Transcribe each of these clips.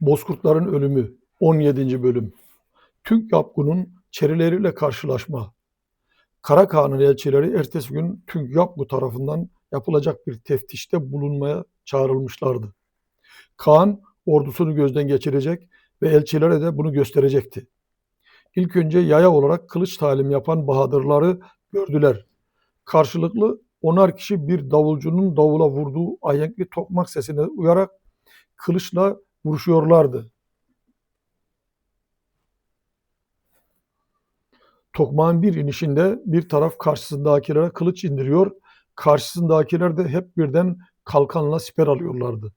Bozkurtların Ölümü 17. Bölüm Tünk Yapgu'nun çerileriyle karşılaşma Kara Kağan'ın elçileri ertesi gün Tünk Yapgu tarafından yapılacak bir teftişte bulunmaya çağrılmışlardı. Kaan ordusunu gözden geçirecek ve elçilere de bunu gösterecekti. İlk önce yaya olarak kılıç talim yapan bahadırları gördüler. Karşılıklı onar kişi bir davulcunun davula vurduğu ahenkli tokmak sesine uyarak kılıçla vuruşuyorlardı. Tokmağın bir inişinde bir taraf karşısındakilere kılıç indiriyor, karşısındakiler de hep birden kalkanla siper alıyorlardı.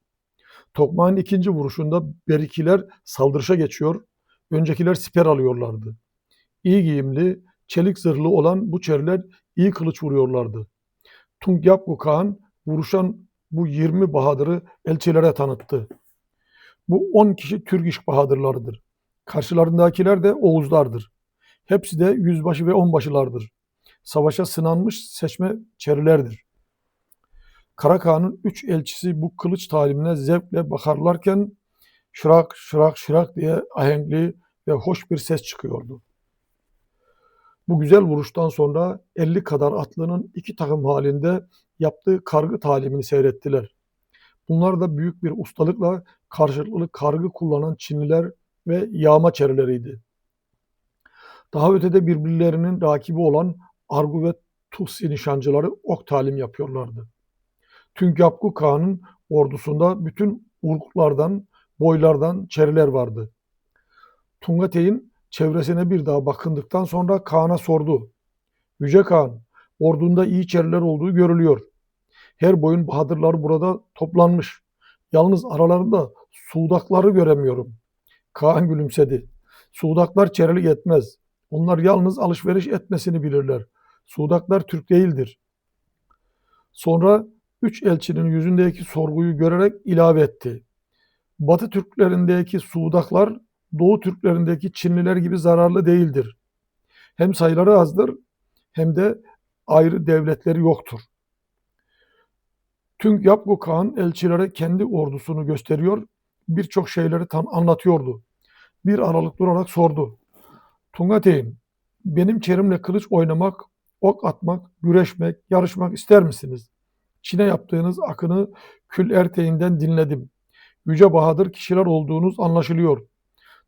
Tokmağın ikinci vuruşunda berikiler saldırışa geçiyor, öncekiler siper alıyorlardı. İyi giyimli, çelik zırhlı olan bu çeriler iyi kılıç vuruyorlardı. Tungyapgu Kağan vuruşan bu 20 bahadırı elçilere tanıttı. Bu 10 kişi Türk iş bahadırlarıdır. Karşılarındakiler de Oğuzlardır. Hepsi de yüzbaşı ve onbaşılardır. Savaşa sınanmış seçme çerilerdir. Karakağan'ın üç elçisi bu kılıç talimine zevkle bakarlarken şırak şırak şırak diye ahenkli ve hoş bir ses çıkıyordu. Bu güzel vuruştan sonra 50 kadar atlının iki takım halinde yaptığı kargı talimini seyrettiler. Bunlar da büyük bir ustalıkla karşılıklı kargı kullanan Çinliler ve yağma çerileriydi. Daha ötede birbirlerinin rakibi olan Argu ve Tusi nişancıları ok talim yapıyorlardı. Tüngapku Kağan'ın ordusunda bütün urklardan, boylardan çeriler vardı. Tungatey'in çevresine bir daha bakındıktan sonra Kaan'a sordu. Yüce Kaan, ordunda iyi çeriler olduğu görülüyor. Her boyun bahadırları burada toplanmış. Yalnız aralarında Suudakları göremiyorum. Kaan gülümsedi. Suudaklar çerelik etmez. Onlar yalnız alışveriş etmesini bilirler. Suudaklar Türk değildir. Sonra üç elçinin yüzündeki sorguyu görerek ilave etti. Batı Türklerindeki Suudaklar Doğu Türklerindeki Çinliler gibi zararlı değildir. Hem sayıları azdır hem de ayrı devletleri yoktur. Tünk Yapgu Kağan elçilere kendi ordusunu gösteriyor, birçok şeyleri tam anlatıyordu. Bir aralıklı olarak sordu. Tungateyn, benim çerimle kılıç oynamak, ok atmak, güreşmek, yarışmak ister misiniz? Çin'e yaptığınız akını Kül Erteğinden dinledim. Yüce Bahadır kişiler olduğunuz anlaşılıyor.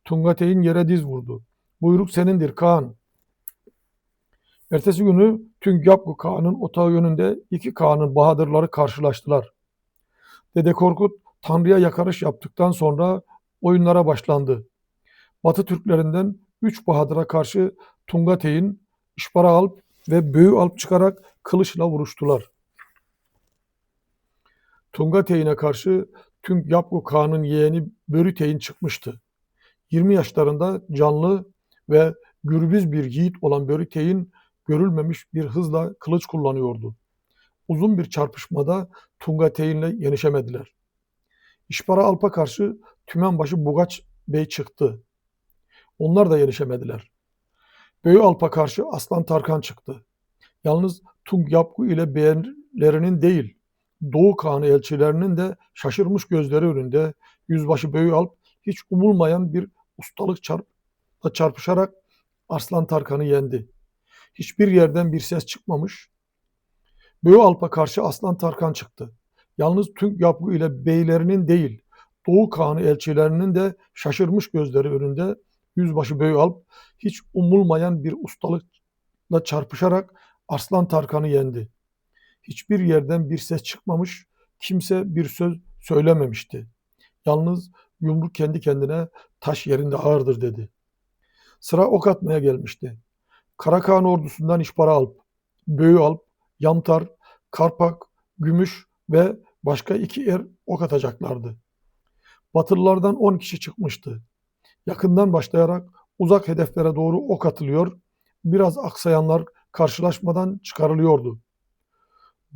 Tungateyn yere diz vurdu. Buyruk senindir Kaan. Ertesi günü Tüngyapgu Kağan'ın otağı yönünde iki Kağan'ın bahadırları karşılaştılar. Dede Korkut Tanrı'ya yakarış yaptıktan sonra oyunlara başlandı. Batı Türklerinden üç bahadıra karşı Tungateyn, İşbara Alp ve Böğü Alp çıkarak kılıçla vuruştular. Tungateyn'e karşı Tüngyapgu Kağan'ın yeğeni Börüteyn çıkmıştı. 20 yaşlarında canlı ve gürbüz bir yiğit olan Börüteyn görülmemiş bir hızla kılıç kullanıyordu. Uzun bir çarpışmada Tungateyn'le yenişemediler. İşbara Alp'a karşı Tümenbaşı Bugaç Bey çıktı. Onlar da yenişemediler. Böğü Alp'a karşı Aslan Tarkan çıktı. Yalnız Tung Yapgu ile beğenilerinin değil, Doğu Kağanı elçilerinin de şaşırmış gözleri önünde Yüzbaşı Böğü Alp hiç umulmayan bir ustalık çarpla çarpışarak Arslan Tarkan'ı yendi. Hiçbir yerden bir ses çıkmamış. Böğü Alp'a karşı Aslan Tarkan çıktı. Yalnız Tünk Yapgu ile beylerinin değil, Doğu Kağanı elçilerinin de şaşırmış gözleri önünde Yüzbaşı Böğü Alp hiç umulmayan bir ustalıkla çarpışarak Arslan Tarkan'ı yendi. Hiçbir yerden bir ses çıkmamış, kimse bir söz söylememişti. Yalnız yumruk kendi kendine taş yerinde ağırdır dedi. Sıra ok atmaya gelmişti. Karakaan ordusundan İşbara Alp, Böğü Alp, Yamtar, Karpak, Gümüş ve başka iki er ok atacaklardı. Batılılardan 10 kişi çıkmıştı. Yakından başlayarak uzak hedeflere doğru ok atılıyor, biraz aksayanlar karşılaşmadan çıkarılıyordu.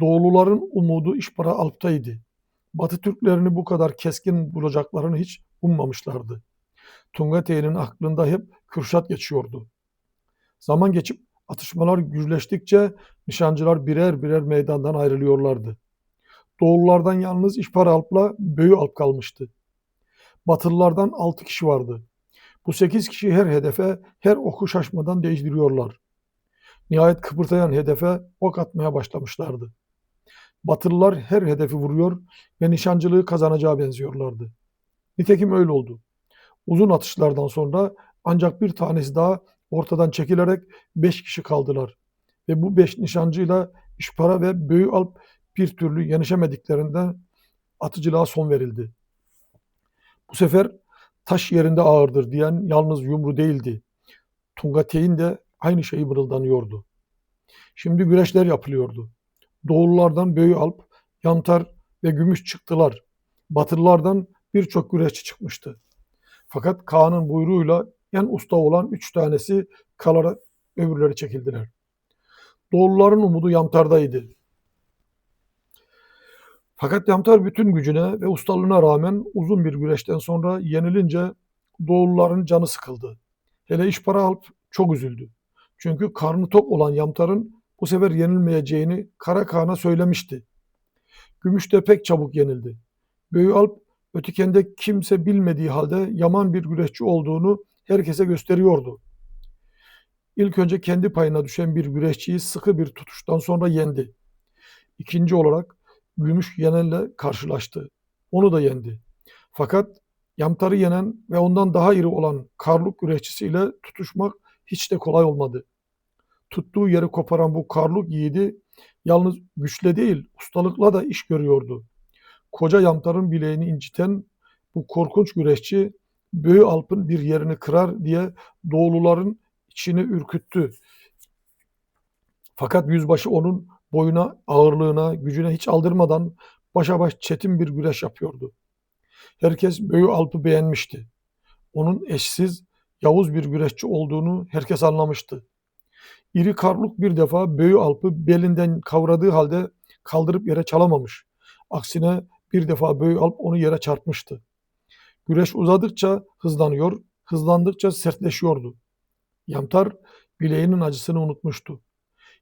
Doğuluların umudu İşbara Alp'taydı. Batı Türklerini bu kadar keskin bulacaklarını hiç ummamışlardı. Tungateyn'in aklında hep Kürşat geçiyordu. Zaman geçip atışmalar gürleştikçe nişancılar birer birer meydandan ayrılıyorlardı. Doğullardan yalnız İşpar Alp'la Böğü Alp kalmıştı. Batılılardan 6 kişi vardı. Bu 8 kişi her hedefe, her oku şaşmadan değiştiriyorlar. Nihayet kıpırdayan hedefe ok atmaya başlamışlardı. Batılılar her hedefi vuruyor ve nişancılığı kazanacağı benziyorlardı. Nitekim öyle oldu. Uzun atışlardan sonra ancak bir tanesi daha ortadan çekilerek beş kişi kaldılar. Ve bu beş nişancıyla İşpara ve Böyü Alp bir türlü yenişemediklerinden atıcılığa son verildi. Bu sefer taş yerinde ağırdır diyen yalnız Yumru değildi. Tungateyn de aynı şeyi mırıldanıyordu. Şimdi güreşler yapılıyordu. Doğullardan Böyü Alp, Yantar ve Gümüş çıktılar. Batılılardan birçok güreşçi çıkmıştı. Fakat Kaan'ın buyruğuyla en usta olan üç tanesi kalarak öbürleri çekildiler. Doğulların umudu Yamtar'daydı. Fakat Yamtar bütün gücüne ve ustalığına rağmen uzun bir güreşten sonra yenilince Doğulların canı sıkıldı. Hele iş para alıp çok üzüldü. Çünkü karnı tok olan Yamtar'ın bu sefer yenilmeyeceğini Kara Kaan'a söylemişti. Gümüş de pek çabuk yenildi. Böyü Alp ötekende kimse bilmediği halde yaman bir güreşçi olduğunu herkese gösteriyordu. İlk önce kendi payına düşen bir güreşçiyi sıkı bir tutuştan sonra yendi. İkinci olarak Gümüş Yenen'le karşılaştı. Onu da yendi. Fakat Yamtar'ı yenen ve ondan daha iri olan Karluk güreşçisiyle tutuşmak hiç de kolay olmadı. Tuttuğu yeri koparan bu Karluk yiğidi yalnız güçle değil ustalıkla da iş görüyordu. Koca Yamtar'ın bileğini inciten bu korkunç güreşçi Böğü Alp'ın bir yerini kırar diye Doğuluların içini ürküttü. Fakat yüzbaşı onun boyuna, ağırlığına, gücüne hiç aldırmadan başa baş çetin bir güreş yapıyordu. Herkes Böğü Alp'ı beğenmişti. Onun eşsiz, Yavuz bir güreşçi olduğunu herkes anlamıştı. İri Karluk bir defa Böğü Alp'ı belinden kavradığı halde kaldırıp yere çalamamış. Aksine bir defa Böğü Alp onu yere çarpmıştı. Güreş uzadıkça hızlanıyor, hızlandıkça sertleşiyordu. Yamtar bileğinin acısını unutmuştu.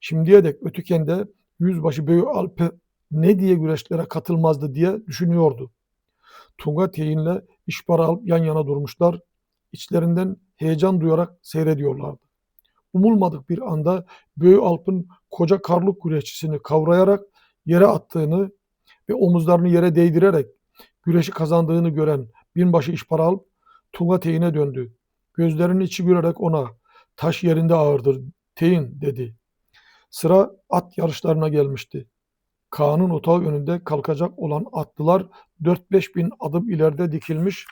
Şimdiye dek Ötüken'de yüzbaşı Böğü Alp'e ne diye güreşlere katılmazdı diye düşünüyordu. Tunga Teyin'le İşbara Alp yan yana durmuşlar. İçlerinden heyecan duyarak seyrediyorlardı. Umulmadık bir anda Böğü Alp'ın koca karluk güreşçisini kavrayarak yere attığını ve omuzlarını yere değdirerek güreşi kazandığını gören binbaşı İşbara Alp Tunga Teyin'e döndü. Gözlerinin içi gülerek ona taş yerinde ağırdır Teyin dedi. Sıra at yarışlarına gelmişti. Kaan'ın otağı önünde kalkacak olan atlılar 4-5 bin adım ileride dikilmiş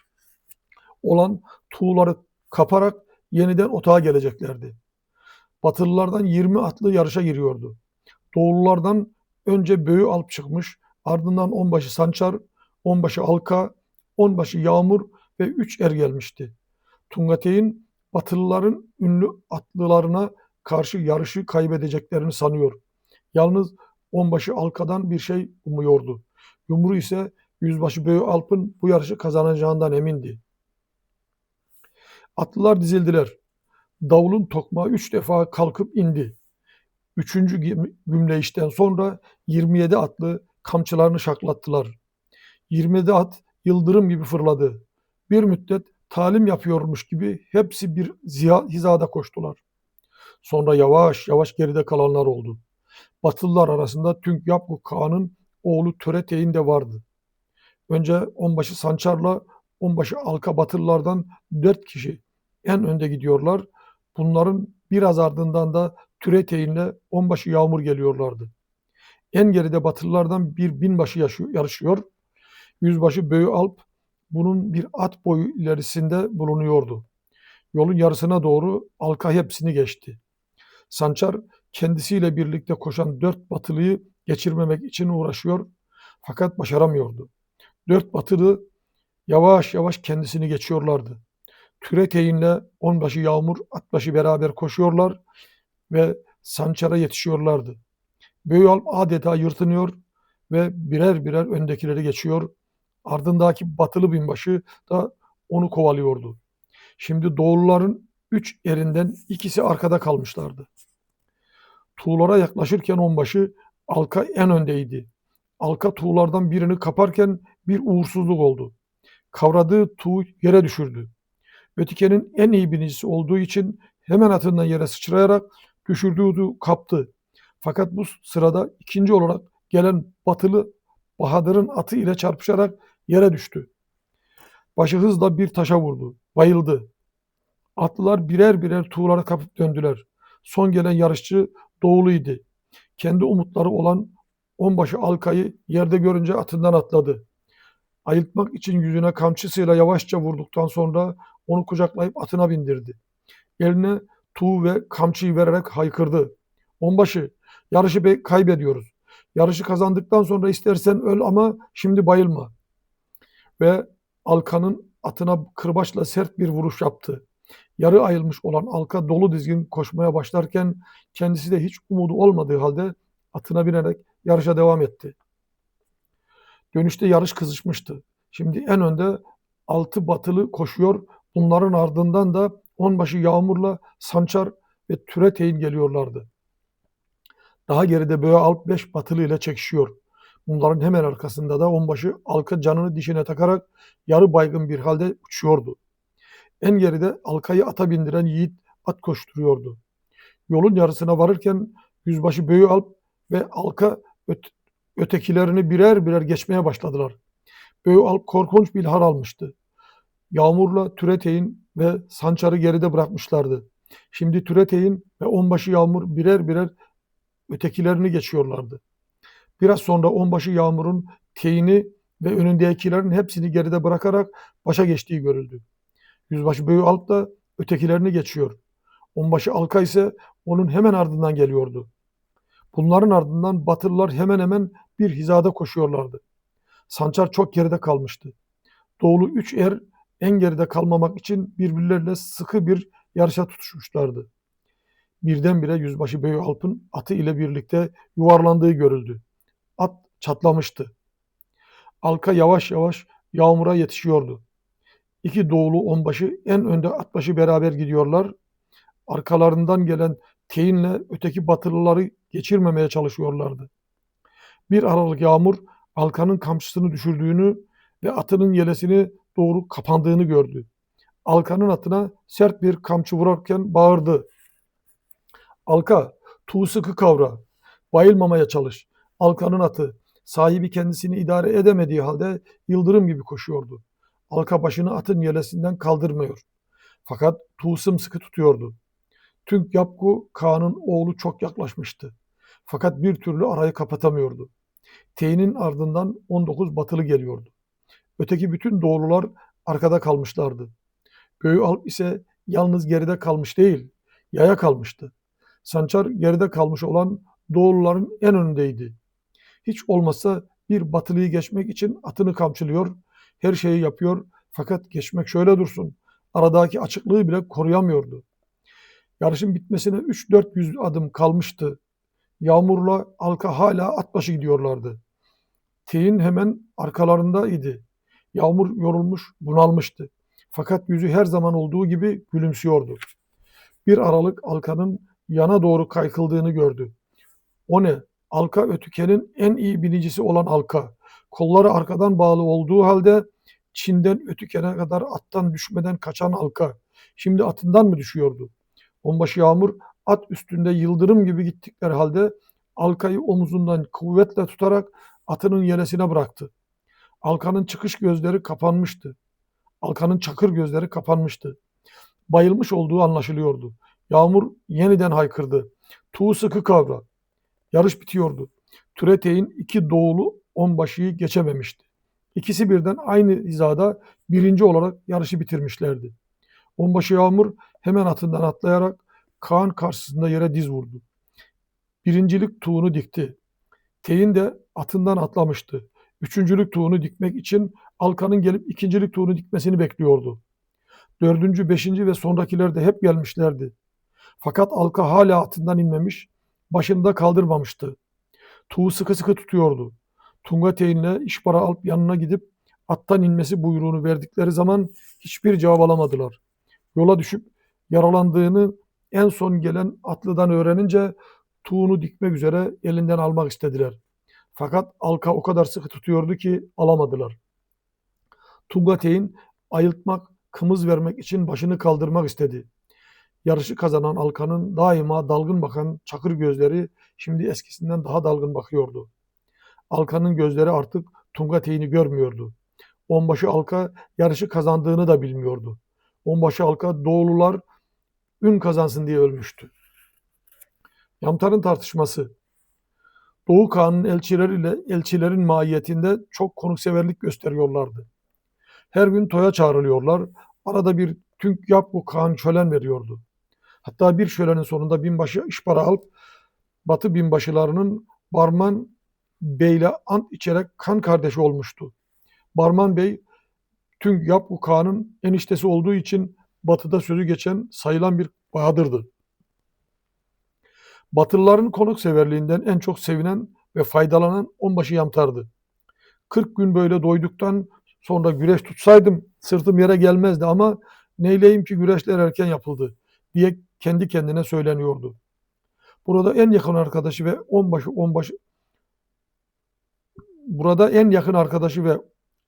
olan tuğları kaparak yeniden otağa geleceklerdi. Batılılardan 20 atlı yarışa giriyordu. Doğululardan önce Böğü Alp çıkmış, ardından onbaşı Sançar, onbaşı Alka, onbaşı Yağmur ve üç er gelmişti. Tungateyn Batılıların ünlü atlılarına karşı yarışı kaybedeceklerini sanıyor. Yalnız onbaşı Alka'dan bir şey umuyordu. Yumru ise yüzbaşı Böğü Alp'ın bu yarışı kazanacağından emindi. Atlılar dizildiler. Davulun tokmağı üç defa kalkıp indi. Üçüncü gümleyişten sonra 27 atlı kamçılarını şaklattılar. 27 at yıldırım gibi fırladı. Bir müddet talim yapıyormuş gibi hepsi bir ziya, hizada koştular. Sonra yavaş yavaş geride kalanlar oldu. Batılılar arasında Tünk Yapgu Kağan'ın oğlu Töreteyn de vardı. Önce onbaşı Sançar'la onbaşı Alka Batılılardan dört kişi en önde gidiyorlar. Bunların biraz ardından da Türeteyn'le onbaşı Yağmur geliyorlardı. En geride Batılılardan bir binbaşı yarışıyor. Yüzbaşı Böğü Alp bunun bir at boyu ilerisinde bulunuyordu. Yolun yarısına doğru Alka hepsini geçti. Sançar kendisiyle birlikte koşan dört batılıyı geçirmemek için uğraşıyor fakat başaramıyordu. Dört batılı yavaş yavaş kendisini geçiyorlardı. Türeteyin'le onbaşı Yağmur atbaşı beraber koşuyorlar ve Sançar'a yetişiyorlardı. Böyal adeta yırtınıyor ve birer birer öndekileri geçiyor. Ardındaki batılı binbaşı da onu kovalıyordu. Şimdi doğulların üç erinden ikisi arkada kalmışlardı. Tuğlara yaklaşırken onbaşı Alka en öndeydi. Alka tuğlardan birini kaparken bir uğursuzluk oldu. Kavradığı tuğu yere düşürdü. Ötikenin en iyi binicisi olduğu için hemen atından yere sıçrayarak düşürdüğü tuğu kaptı. Fakat bu sırada ikinci olarak gelen batılı Bahadır'ın atı ile çarpışarak yere düştü. Başı hızla bir taşa vurdu. Bayıldı. Atlılar birer birer tuğlara kapıp döndüler. Son gelen yarışçı Doğulu'ydu. Kendi umutları olan onbaşı Alkay'ı yerde görünce atından atladı. Ayıltmak için yüzüne kamçısıyla yavaşça vurduktan sonra onu kucaklayıp atına bindirdi. Eline tuğ ve kamçıyı vererek haykırdı. Onbaşı, yarışı be- kaybediyoruz. Yarışı kazandıktan sonra istersen öl ama şimdi bayılma. Ve Alkan'ın atına kırbaçla sert bir vuruş yaptı. Yarı ayılmış olan Alka dolu dizgin koşmaya başlarken kendisi de hiç umudu olmadığı halde atına binerek yarışa devam etti. Dönüşte yarış kızışmıştı. Şimdi en önde altı batılı koşuyor. Bunların ardından da onbaşı Yağmur'la Sançar ve Türeteyn geliyorlardı. Daha geride Böğe Alp beş batılı ile çekişiyor. Bunların hemen arkasında da onbaşı Alka canını dişine takarak yarı baygın bir halde uçuyordu. En geride Alka'yı ata bindiren yiğit at koşturuyordu. Yolun yarısına varırken yüzbaşı Böğü Alp ve Alka öt- ötekilerini birer birer geçmeye başladılar. Böğü Alp korkunç bir hal almıştı. Yağmur'la Türeteyn ve Sançar'ı geride bırakmışlardı. Şimdi Türeteyn ve onbaşı Yağmur birer birer ötekilerini geçiyorlardı. Biraz sonra onbaşı Yağmur'un teyini ve önündekilerin hepsini geride bırakarak başa geçtiği görüldü. Yüzbaşı Böğü Alp da ötekilerini geçiyor. Onbaşı Alka ise onun hemen ardından geliyordu. Bunların ardından Batılılar hemen hemen bir hizada koşuyorlardı. Sançar çok geride kalmıştı. Doğulu üç er en geride kalmamak için birbirleriyle sıkı bir yarışa tutuşmuşlardı. Birdenbire yüzbaşı Bey Alp'ın atı ile birlikte yuvarlandığı görüldü. At çatlamıştı. Alka yavaş yavaş Yağmur'a yetişiyordu. İki doğulu onbaşı en önde atbaşı beraber gidiyorlar. Arkalarından gelen teyinle öteki batılıları geçirmemeye çalışıyorlardı. Bir aralık Yağmur Alka'nın kamçısını düşürdüğünü ve atının yelesini doğru kapandığını gördü. Alka'nın atına sert bir kamçı vurarken bağırdı. Alka, tuğ sıkı kavra. Bayılmamaya çalış. Alka'nın atı. Sahibi kendisini idare edemediği halde yıldırım gibi koşuyordu. Alka başını atın yelesinden kaldırmıyor. Fakat tuğ sımsıkı tutuyordu. Tünk Yapku Kağan'ın oğlu çok yaklaşmıştı. Fakat bir türlü arayı kapatamıyordu. T'nin ardından 19 batılı geliyordu. Öteki bütün doğulular arkada kalmışlardı. Böğü Alp ise yalnız geride kalmış değil, yaya kalmıştı. Sançar geride kalmış olan doğuluların en önündeydi. Hiç olmazsa bir batılıyı geçmek için atını kamçılıyor, her şeyi yapıyor fakat geçmek şöyle dursun. Aradaki açıklığı bile koruyamıyordu. Yarışın bitmesine 3-400 adım kalmıştı. Yağmurla Alka hala at başı gidiyorlardı. T'in hemen arkalarında idi. Yağmur yorulmuş, bunalmıştı. Fakat yüzü her zaman olduğu gibi gülümsüyordu. Bir aralık Alka'nın yana doğru kaykıldığını gördü. O ne? Alka Ötüken'in en iyi binicisi olan Alka. Kolları arkadan bağlı olduğu halde Çin'den Ötüken'e kadar attan düşmeden kaçan Alka. Şimdi atından mı düşüyordu? Onbaşı Yağmur at üstünde yıldırım gibi gittikleri halde Alka'yı omuzundan kuvvetle tutarak atının yelesine bıraktı. Alkanın çıkış gözleri kapanmıştı. Alkanın çakır gözleri kapanmıştı. Bayılmış olduğu anlaşılıyordu. Yağmur yeniden haykırdı. Tuğ sıkı kavra. Yarış bitiyordu. Türeteyn iki doğulu onbaşıyı geçememişti. İkisi birden aynı hizada birinci olarak yarışı bitirmişlerdi. Onbaşı Yağmur hemen atından atlayarak Kaan karşısında yere diz vurdu. Birincilik tuğunu dikti. Teyin de atından atlamıştı. Üçüncülük tuğunu dikmek için Alkan'ın gelip ikincilik tuğunu dikmesini bekliyordu. Dördüncü, beşinci ve sonrakiler de hep gelmişlerdi. Fakat Alka hala atından inmemiş, başında kaldırmamıştı. Tuğu sıkı sıkı tutuyordu. Tunga Teyin'le İşbara Alp yanına gidip attan inmesi buyruğunu verdikleri zaman hiçbir cevap alamadılar. Yola düşüp yaralandığını en son gelen atlıdan öğrenince tuğunu dikmek üzere elinden almak istediler. Fakat Alka o kadar sıkı tutuyordu ki alamadılar. Tungateyn ayıltmak, kımız vermek için başını kaldırmak istedi. Yarışı kazanan Alkan'ın daima dalgın bakan çakır gözleri şimdi eskisinden daha dalgın bakıyordu. Alkan'ın gözleri artık Tungateyn'i görmüyordu. Onbaşı Alka yarışı kazandığını da bilmiyordu. Onbaşı Alka Doğulular ün kazansın diye ölmüştü. Yamtar'ın tartışması Doğu Kağan'ın elçileriyle elçilerin mahiyetinde çok konukseverlik gösteriyorlardı. Her gün toya çağrılıyorlar. Arada bir tünk yap bu Kağan şölen veriyordu. Hatta bir şölenin sonunda binbaşı işpara alıp Batı binbaşılarının Barman Bey'le ant içerek kan kardeşi olmuştu. Barman Bey tüm Yapgu Kağan'ın eniştesi olduğu için batıda sözü geçen sayılan bir bahadırdı. Batılıların konukseverliğinden en çok sevinen ve faydalanan onbaşı Yamtar'dı. 40 gün böyle doyduktan sonra güreş tutsaydım sırtım yere gelmezdi ama neyleyim ki güreşler erken yapıldı diye kendi kendine söyleniyordu. Burada en yakın arkadaşı ve onbaşı onbaşı burada en yakın arkadaşı ve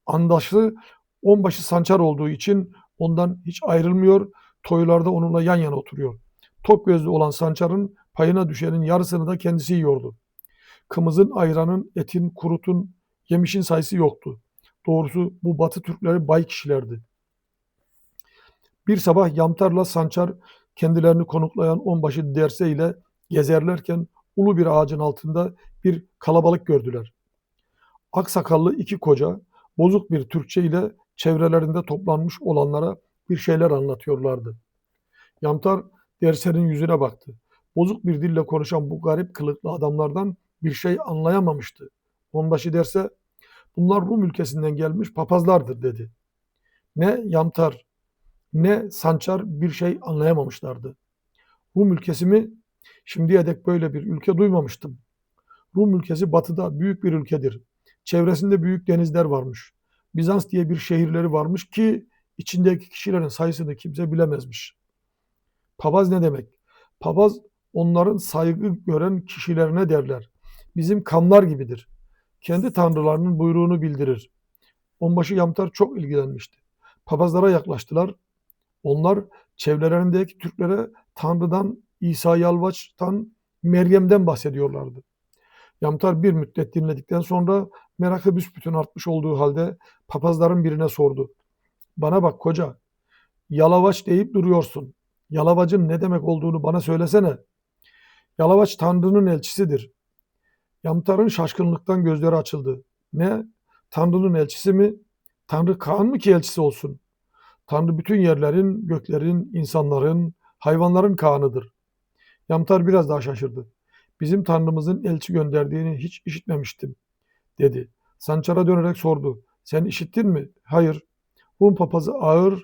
andaşı onbaşı Sançar olduğu için ondan hiç ayrılmıyor, toylarda onunla yan yana oturuyor. Top gözlü olan Sançar'ın payına düşenin yarısını da kendisi yiyordu. Kımızın, ayranın, etin, kurutun, yemişin sayısı yoktu. Doğrusu bu Batı Türkleri bay kişilerdi. Bir sabah Yamtar'la Sançar kendilerini konuklayan onbaşı Derse ile gezerlerken ulu bir ağacın altında bir kalabalık gördüler. Aksakallı iki koca bozuk bir Türkçe ile çevrelerinde toplanmış olanlara bir şeyler anlatıyorlardı. Yamtar Derse'nin yüzüne baktı. Bozuk bir dille konuşan bu garip kılıklı adamlardan bir şey anlayamamıştı. Onbaşı derse bunlar Rum ülkesinden gelmiş papazlardır dedi. Ne Yamtar ne Sançar bir şey anlayamamışlardı. Rum ülkesi mi? Şimdiye dek böyle bir ülke duymamıştım. Rum ülkesi batıda büyük bir ülkedir. Çevresinde büyük denizler varmış. Bizans diye bir şehirleri varmış ki içindeki kişilerin sayısını kimse bilemezmiş. Papaz ne demek? Papaz onların saygı gören kişilerine derler. Bizim kanlar gibidir. Kendi tanrılarının buyruğunu bildirir. Onbaşı Yamtar çok ilgilenmişti. Papazlara yaklaştılar. Onlar çevrelerindeki Türklere Tanrı'dan, İsa Yalvaç'tan, Meryem'den bahsediyorlardı. Yamtar bir müddet dinledikten sonra merakı büsbütün artmış olduğu halde papazların birine sordu. Bana bak koca, Yalavaç deyip duruyorsun. Yalavacın ne demek olduğunu bana söylesene. Yalavaç Tanrı'nın elçisidir. Yamtar'ın şaşkınlıktan gözleri açıldı. Ne? Tanrı'nın elçisi mi? Tanrı Kaan mı ki elçisi olsun? Tanrı bütün yerlerin, göklerin, insanların, hayvanların Kaan'ıdır. Yamtar biraz daha şaşırdı. Bizim Tanrımızın elçi gönderdiğini hiç işitmemiştim, dedi. Sançar'a dönerek sordu. Sen işittin mi? Hayır. Rum papazı ağır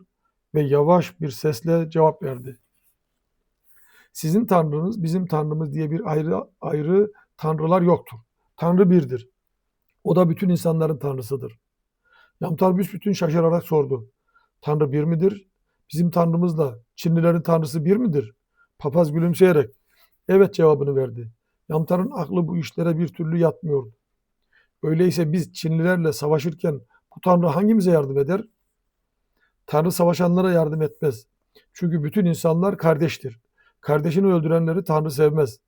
ve yavaş bir sesle cevap verdi. Sizin tanrınız bizim tanrımız diye bir ayrı ayrı tanrılar yoktur. Tanrı birdir. O da bütün insanların tanrısıdır. Yamtar büsbütün şaşırarak sordu. Tanrı bir midir? Bizim tanrımızla Çinlilerin tanrısı bir midir? Papaz gülümseyerek evet cevabını verdi. Yamtar'ın aklı bu işlere bir türlü yatmıyordu. Öyleyse biz Çinlilerle savaşırken bu Tanrı hangimize yardım eder? Tanrı savaşanlara yardım etmez. Çünkü bütün insanlar kardeştir. Kardeşini öldürenleri Tanrı sevmez.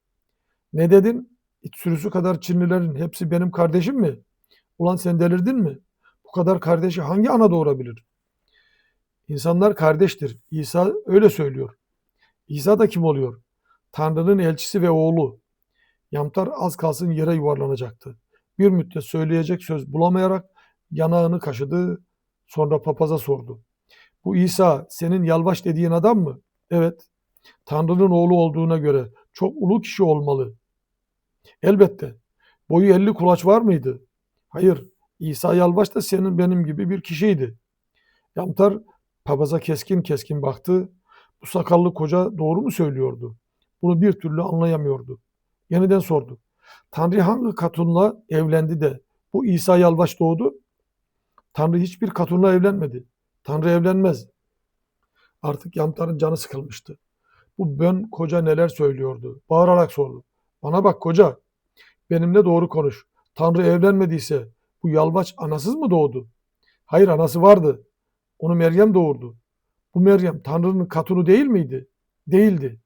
Ne dedin? İç sürüsü kadar Çinlilerin hepsi benim kardeşim mi? Ulan sen delirdin mi? Bu kadar kardeşi hangi ana doğurabilir? İnsanlar kardeştir. İsa öyle söylüyor. İsa da kim oluyor? Tanrı'nın elçisi ve oğlu. Yamtar az kalsın yere yuvarlanacaktı. Bir müddet söyleyecek söz bulamayarak yanağını kaşıdı. Sonra papaza sordu. Bu İsa senin yalvaç dediğin adam mı? Evet. Tanrı'nın oğlu olduğuna göre çok ulu kişi olmalı. Elbette. Boyu elli kulaç var mıydı? Hayır. İsa Yalvaç da senin benim gibi bir kişiydi. Yamtar papaza keskin keskin baktı. Bu sakallı koca doğru mu söylüyordu? Bunu bir türlü anlayamıyordu. Yeniden sordu. Tanrı hangi katunla evlendi de bu İsa Yalvaç doğdu? Tanrı hiçbir katunla evlenmedi. Tanrı evlenmez. Artık Yamtar'ın canı sıkılmıştı. Bu ben koca neler söylüyordu. Bağırarak sordu. Bana bak koca. Benimle doğru konuş. Tanrı evlenmediyse bu yalvaç anasız mı doğdu? Hayır anası vardı. Onu Meryem doğurdu. Bu Meryem Tanrı'nın katunu değil miydi? Değildi.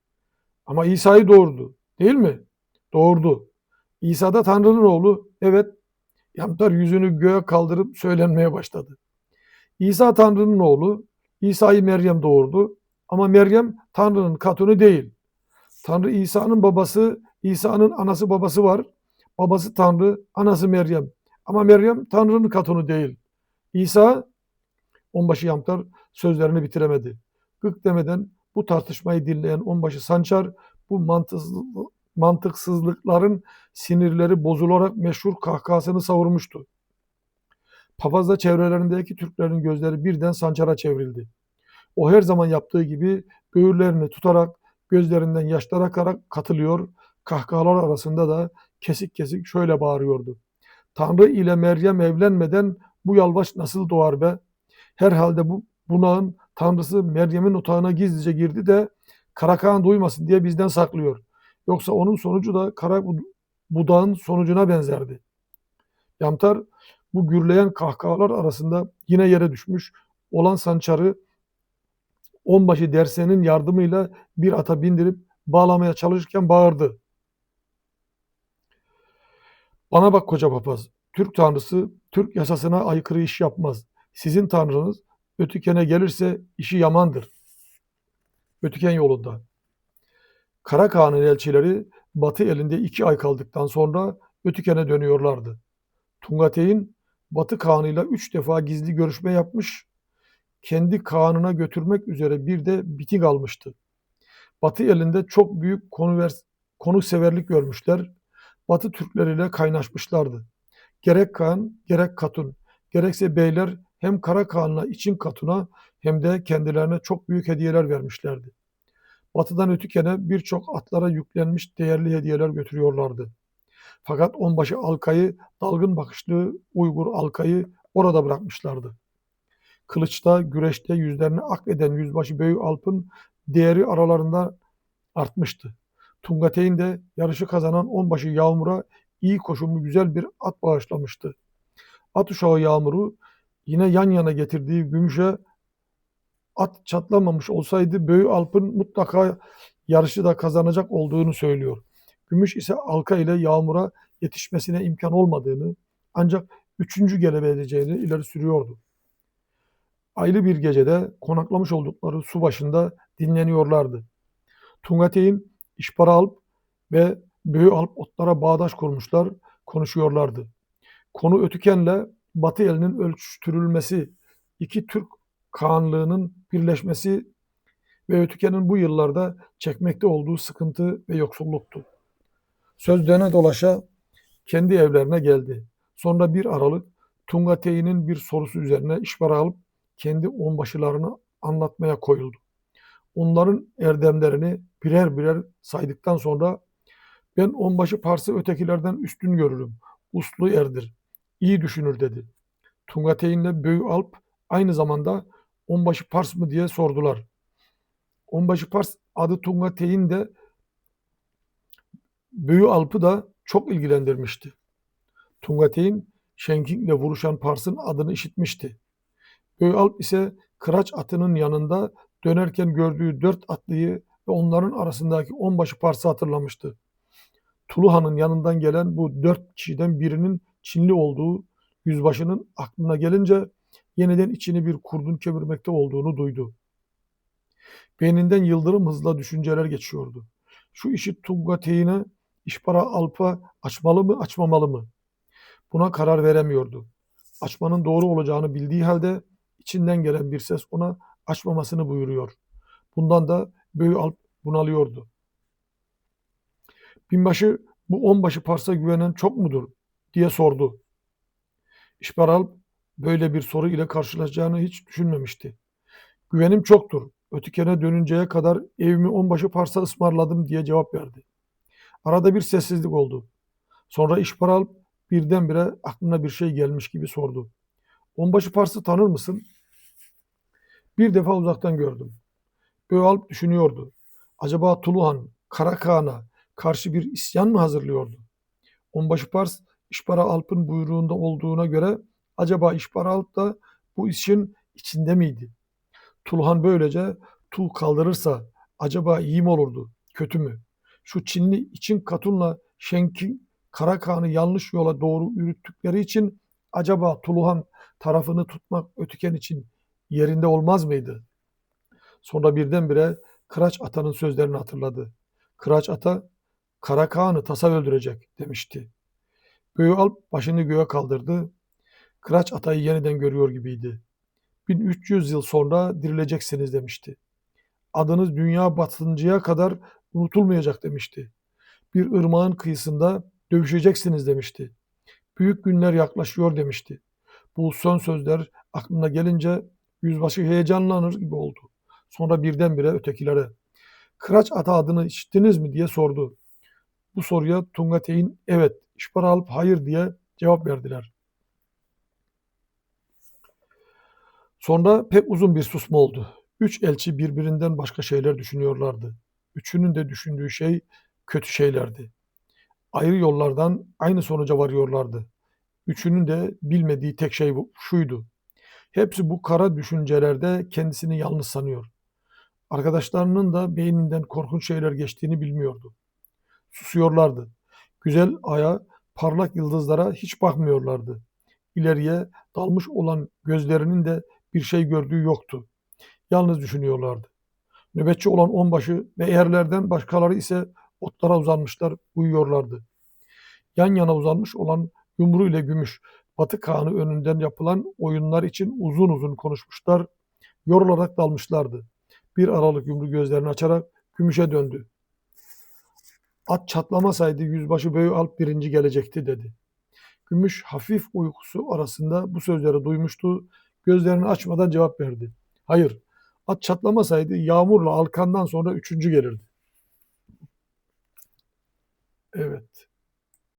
Ama İsa'yı doğurdu. Değil mi? Doğurdu. İsa da Tanrı'nın oğlu. Evet. Yamtar yüzünü göğe kaldırıp söylenmeye başladı. İsa Tanrı'nın oğlu. İsa'yı Meryem doğurdu. Ama Meryem Tanrı'nın katunu değil. Tanrı İsa'nın babası, İsa'nın anası babası var. Babası Tanrı, anası Meryem. Ama Meryem Tanrı'nın katunu değil. İsa, onbaşı Yamtar sözlerini bitiremedi. Gık demeden bu tartışmayı dinleyen onbaşı Sançar bu mantıksızlık, mantıksızlıkların sinirleri bozularak meşhur kahkahasını savurmuştu. Papazda çevrelerindeki Türklerin gözleri birden Sançar'a çevrildi. O her zaman yaptığı gibi böğürlerini tutarak gözlerinden yaşlar akarak katılıyor, kahkahalar arasında da kesik kesik şöyle bağırıyordu. Tanrı ile Meryem evlenmeden bu yalvaç nasıl doğar be? Herhalde bu bunağın tanrısı Meryem'in otağına gizlice girdi de Karakaan duymasın diye bizden saklıyor. Yoksa onun sonucu da kara budağın sonucuna benzerdi. Yamtar bu gürleyen kahkahalar arasında yine yere düşmüş olan sançarı onbaşı dersenin yardımıyla bir ata bindirip bağlamaya çalışırken bağırdı. Bana bak koca papaz, Türk tanrısı Türk yasasına aykırı iş yapmaz. Sizin tanrınız ötükene gelirse işi yamandır. Ötüken yolunda. Kara Kağan'ın elçileri Batı elinde iki ay kaldıktan sonra Ötüken'e dönüyorlardı. Tungateyn Batı Kağan'ıyla üç defa gizli görüşme yapmış, kendi Kağan'ına götürmek üzere bir de bitik almıştı. Batı elinde çok büyük konuvers, konukseverlik görmüşler, Batı Türkleriyle kaynaşmışlardı. Gerek Kağan, gerek Katun, gerekse beyler hem Kara Kağan'la için Katun'a hem de kendilerine çok büyük hediyeler vermişlerdi. Batıdan Ötüken'e birçok atlara yüklenmiş değerli hediyeler götürüyorlardı. Fakat onbaşı Alkay'ı, dalgın bakışlı Uygur Alkay'ı orada bırakmışlardı. Kılıçta, güreşte yüzlerini ak eden yüzbaşı Böyük Alp'ın değeri aralarında artmıştı. Tungateyn de yarışı kazanan onbaşı Yağmur'a iyi koşumlu güzel bir at bağışlamıştı. At uşağı Yağmur'u yine yan yana getirdiği gümüşe at çatlamamış olsaydı Böyü Alp'ın mutlaka yarışı da kazanacak olduğunu söylüyor. Gümüş ise Alka ile Yağmur'a yetişmesine imkan olmadığını ancak üçüncü gelebileceğini ileri sürüyordu. Aylı bir gecede konaklamış oldukları su başında dinleniyorlardı. Tungateyn, İşpara Alp ve Böyü Alp otlara bağdaş kurmuşlar, konuşuyorlardı. Konu Ötüken'le Batı elinin ölçtürülmesi, iki Türk Kağanlığının birleşmesi ve Ötüken'in bu yıllarda çekmekte olduğu sıkıntı ve yoksulluktu. Söz döne dolaşa kendi evlerine geldi. Sonra bir aralık Tungateyn'in bir sorusu üzerine işbara alıp kendi onbaşılarını anlatmaya koyuldu. Onların erdemlerini birer birer saydıktan sonra ben onbaşı Pars'ı ötekilerden üstün görürüm. Uslu erdir. iyi düşünür dedi. Tungateyn'le Böyü Alp aynı zamanda onbaşı Pars mı diye sordular. Onbaşı Pars adı Tungateyn de Böyü Alp'ı da çok ilgilendirmişti. Tungateyn Şenking'le vuruşan Pars'ın adını işitmişti. Böyü Alp ise kıraç atının yanında dönerken gördüğü dört atlıyı ve onların arasındaki onbaşı Pars'ı hatırlamıştı. Tuluhan'ın yanından gelen bu dört kişiden birinin Çinli olduğu yüzbaşının aklına gelince yeniden içini bir kurdun kemirmekte olduğunu duydu. Beyninden yıldırım hızla düşünceler geçiyordu. Şu işi Tungateyn'e, İşpara Alp'a açmalı mı, açmamalı mı? Buna karar veremiyordu. Açmanın doğru olacağını bildiği halde içinden gelen bir ses ona açmamasını buyuruyor. Bundan da Böyü Alp bunalıyordu. Binbaşı bu onbaşı Pars'a güvenen çok mudur diye sordu. İşpar Alp böyle bir soru ile karşılaşacağını hiç düşünmemişti. Güvenim çoktur. Ötükene dönünceye kadar evimi onbaşı Pars'a ısmarladım diye cevap verdi. Arada bir sessizlik oldu. Sonra İşpar Alp birdenbire aklına bir şey gelmiş gibi sordu. Onbaşı Pars'ı tanır mısın? Bir defa uzaktan gördüm. Böyalp düşünüyordu. Acaba Tuluhan, Karakağan'a karşı bir isyan mı hazırlıyordu? Onbaşı Pars, İşpara Alp'ın buyruğunda olduğuna göre acaba İşpara Alp da bu işin içinde miydi? Tulhan böylece tuğ kaldırırsa acaba iyi mi olurdu, kötü mü? Şu Çinli için Katun'la Şenkin Karakan'ı yanlış yola doğru yürüttükleri için acaba Tuluhan tarafını tutmak Ötüken için yerinde olmaz mıydı? Sonra birdenbire Kıraç Ata'nın sözlerini hatırladı. Kıraç Ata, Karakan'ı tasa öldürecek demişti. Göğealp başını göğe kaldırdı. Kıraç Ata'yı yeniden görüyor gibiydi. 1300 yıl sonra dirileceksiniz demişti. Adınız dünya batıncaya kadar unutulmayacak demişti. Bir ırmağın kıyısında dövüşeceksiniz demişti. Büyük günler yaklaşıyor demişti. Bu son sözler aklına gelince yüzbaşı heyecanlanır gibi oldu. Sonra birdenbire ötekilere Kıraç Ata adını işittiniz mi diye sordu. Bu soruya Tungateyn evet, İşbara alıp hayır diye cevap verdiler. Sonra pek uzun bir susma oldu. Üç elçi birbirinden başka şeyler düşünüyorlardı. Üçünün de düşündüğü şey kötü şeylerdi. Ayrı yollardan aynı sonuca varıyorlardı. Üçünün de bilmediği tek şey bu- şuydu. Hepsi bu kara düşüncelerde kendisini yalnız sanıyor. Arkadaşlarının da beyninden korkunç şeyler geçtiğini bilmiyordu. Susuyorlardı. Güzel aya, parlak yıldızlara hiç bakmıyorlardı. İleriye dalmış olan gözlerinin de bir şey gördüğü yoktu. Yalnız düşünüyorlardı. Nöbetçi olan onbaşı ve eğerlerden başkaları ise otlara uzanmışlar, uyuyorlardı. Yan yana uzanmış olan yumru ile gümüş, Batı Kağan'ı önünden yapılan oyunlar için uzun uzun konuşmuşlar, yorularak dalmışlardı. Bir aralık yumru gözlerini açarak gümüşe döndü. At çatlamasaydı yüzbaşı Böyü Alp birinci gelecekti dedi. Gümüş hafif uykusu arasında bu sözleri duymuştu. Gözlerini açmadan cevap verdi. Hayır, at çatlamasaydı Yağmur'la Alkan'dan sonra üçüncü gelirdi. Evet.